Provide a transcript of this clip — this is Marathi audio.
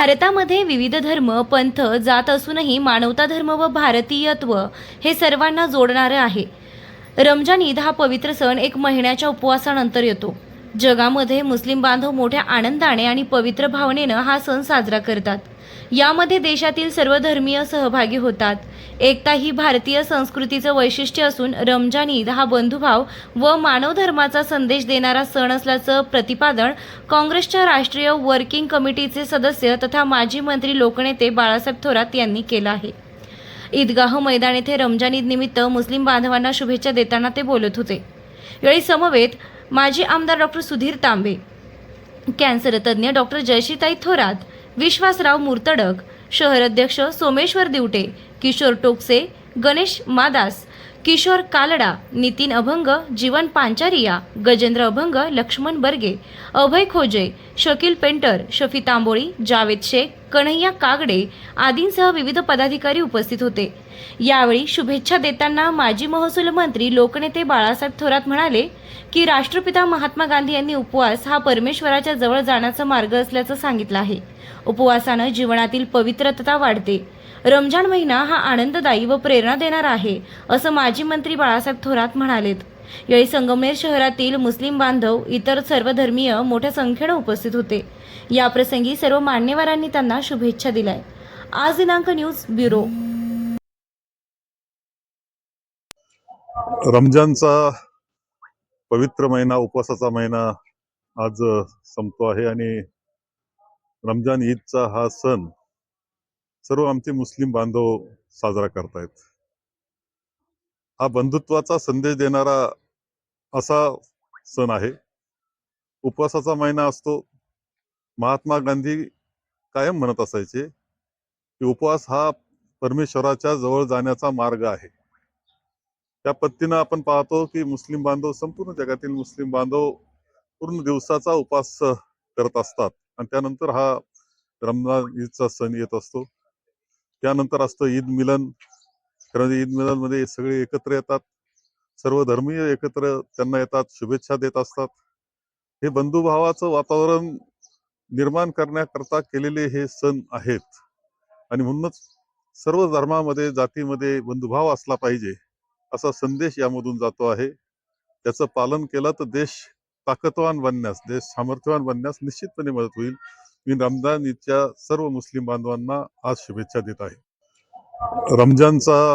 भारतामध्ये विविध धर्म पंथ जात असूनही मानवता धर्म व भारतीयत्व हे सर्वांना जोडणारं आहे. रमजान ईद हा पवित्र सण एक महिन्याच्या उपवासानंतर येतो. जगामध्ये मुस्लिम बांधव मोठ्या आनंदाने आणि पवित्र भावनेनं हा सण साजरा करतात. यामध्ये देशातील सर्व धर्मीय सहभागी होतात. एकता ही भारतीय संस्कृतीचं वैशिष्ट्य असून रमजान ईद हा बंधुभाव व मानव धर्माचा संदेश देणारा सण असल्याचं प्रतिपादन काँग्रेसच्या राष्ट्रीय वर्किंग कमिटीचे सदस्य तथा माजी मंत्री लोकनेते बाळासाहेब थोरात यांनी केलं आहे. ईदगाह मैदान येथे रमजान ईद निमित्त मुस्लिम बांधवांना शुभेच्छा देताना ते बोलत होते. यावेळी समवेत माजी आमदार डॉक्टर सुधीर तांबे कॅन्सर तज्ज्ञ डॉक्टर जयशीताई थोरात विश्वासराव मुर्तडक शहर अध्यक्ष सोमेश्वर दिवटे किशोर टोकसे गणेश मादास किशोर कालडा नितीन अभंग जीवन पांचारिया गजेंद्र अभंग लक्ष्मण बर्गे अभय खोजे शकील पेंटर शफी तांबोळी जावेद शेख कन्हैया कागडे आदींसह विविध पदाधिकारी उपस्थित होते. यावेळी शुभेच्छा देताना माजी महसूल मंत्री लोकनेते बाळासाहेब थोरात म्हणाले की राष्ट्रपिता महात्मा गांधी यांनी उपवास हा परमेश्वराच्या जवळ जाण्याचा मार्ग असल्याचं सांगितलं आहे. उपवासानं जीवनातील पवित्रता वाढते. रमजान महिना हा आनंददायी व प्रेरणा देणारा आहे असं माजी मंत्री बाळासाहेब थोरात म्हणालेत. यावेळी संगमनेर शहरातील मुस्लिम बांधव इतर सर्व धर्मीय मोठ्या संख्येनं उपस्थित होते. याप्रसंगी सर्व मान्यवरांनी त्यांना शुभेच्छा दिल्या आज दिनांक न्यूज ब्युरो. रमजानचा पवित्र महिना उपवासाचा महिना आज संपतो आहे आणि रमजान ईदचा हा सण सर्व आमचे मुस्लिम बांधव साजरा करतायत. हा बंधुत्वाचा संदेश देणारा असा सण आहे. उपवासाचा महिना असतो. महात्मा गांधी कायम म्हणत असायचे की उपवास हा परमेश्वराच्या जवळ जाण्याचा मार्ग आहे. त्या पद्धतीनं आपण पाहतो की मुस्लिम बांधव संपूर्ण जगातील मुस्लिम बांधव पूर्ण दिवसाचा उपास करत असतात. आणि त्यानंतर हा रमजान ईदचा सण येत असतो. त्यानंतर असतं ईद मिलन. कारण ईद मिलनमध्ये सगळे एकत्र येतात. सर्व धर्मीय एकत्र त्यांना येतात शुभेच्छा देत असतात. हे बंधुभावाचं वातावरण निर्माण करण्याकरता केलेले हे सण आहेत. आणि म्हणूनच सर्व धर्मामध्ये जातीमध्ये बंधुभाव असला पाहिजे असा संदेश यामधून जातो आहे. त्याचं पालन केलं तर देश ताकदवान बनण्यास देश सामर्थ्यवान बनण्यास निश्चितपणे मदत होईल. मी रमजान ईदच्या सर्व मुस्लिम बांधवांना आज शुभेच्छा देत आहे. रमजानचा